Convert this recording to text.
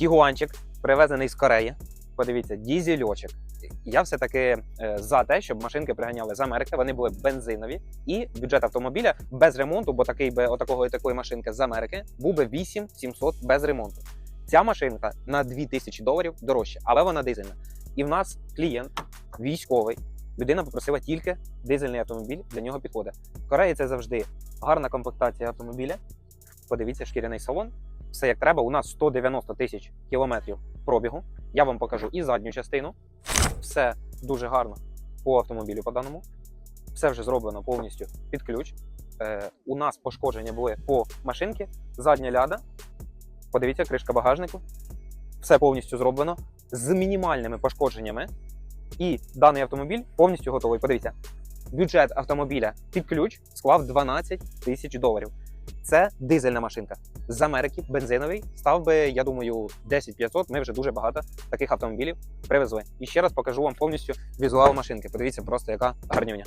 Тігуанчик, привезений з Кореї. Подивіться, дізельочок. Я все-таки е, за те, щоб машинки приганяли з Америки, вони були бензинові, і бюджет автомобіля без ремонту, бо такий би отакого і такої машинки з Америки був би 8700 без ремонту. Ця машинка на 2000 доларів дорожча, але вона дизельна. І в нас клієнт військовий. Людина попросила тільки дизельний автомобіль, для нього підходить. В Кореї це завжди гарна комплектація автомобіля. Подивіться, шкіряний салон. Все як треба. У нас 190 тисяч кілометрів пробігу. Я вам покажу і задню частину. Все дуже гарно по автомобілю по даному. Все вже зроблено повністю під ключ. Е, у нас пошкодження були по машинці, задня ляда. Подивіться, кришка багажнику. Все повністю зроблено з мінімальними пошкодженнями. І даний автомобіль повністю готовий. Подивіться, бюджет автомобіля під ключ склав 12 тисяч доларів. Це дизельна машинка з Америки, бензиновий. Став би, я думаю, 10-500. Ми вже дуже багато таких автомобілів привезли. І ще раз покажу вам повністю візуал машинки. Подивіться, просто яка гарнюня.